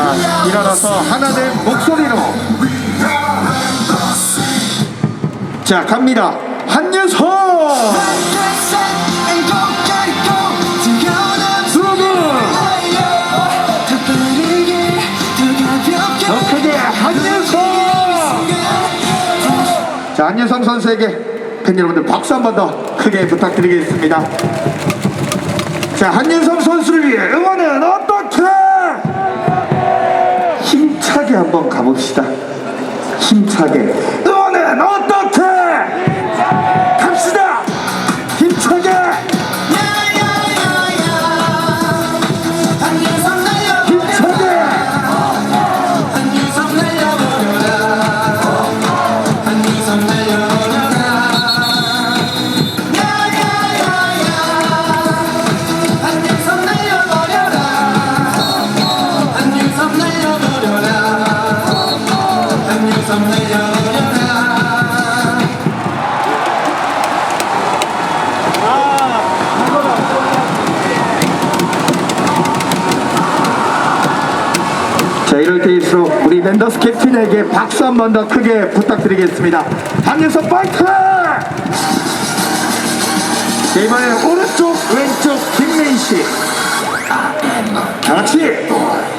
자, 일어나서 하나 된 목소리로. 자, 갑니다. 한유성! 크게 한유성! 자, 한유성 선수에게 팬 여러분들 박수 한 번 더 크게 부탁드리겠습니다. 자, 한윤성 선수를 봅시다. 힘차게. 이럴 때일수록 우리 랜더스 캡틴에게 박수 한 번 더 크게 부탁드리겠습니다 한윤석 파이팅! 자 이번에는 오른쪽 왼쪽 김민씨 다 같이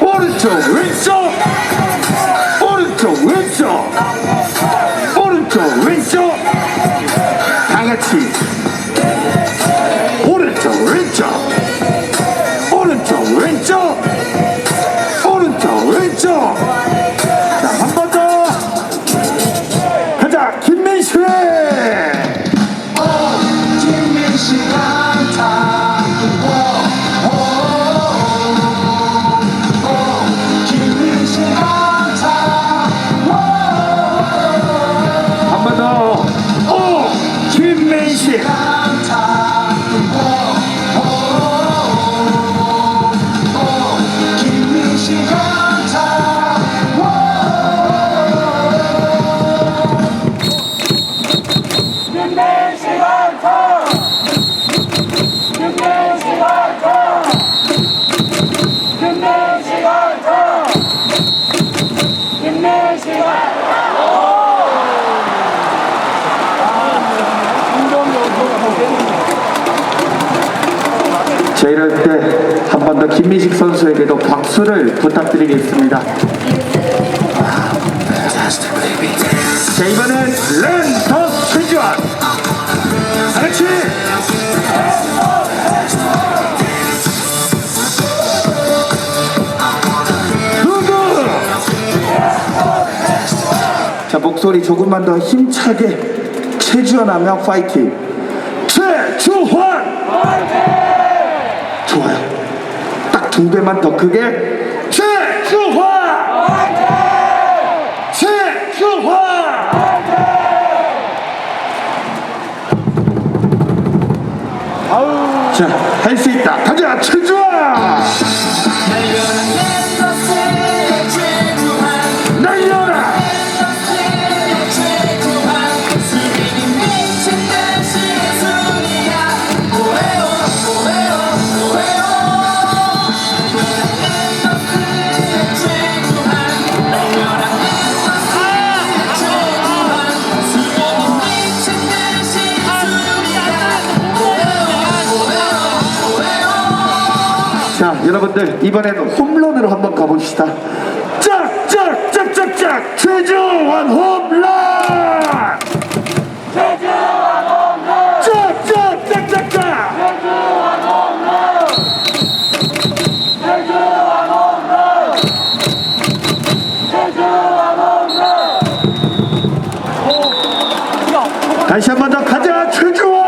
오른쪽 왼쪽 자 이럴 때 한 번 더 김민식 선수에게도 박수를 부탁드리겠습니다. 자 이번엔 최주환 같이 누구 자 목소리 조금만 더 힘차게 최주환하며 파이팅 최주환 좋아요. 딱 두 배만 더 크게. 최주환 최주환 자, 할 수 있다. 여러분들 이번에는 홈런으로 한번 가봅시다. 짝짝짝짝짝! 최정환 홈런! 최정환 홈런 짝짝짝짝짝! 최정환 홈런 최정환 홈런 최정환 홈런 다시 한 번 더 가자 최정환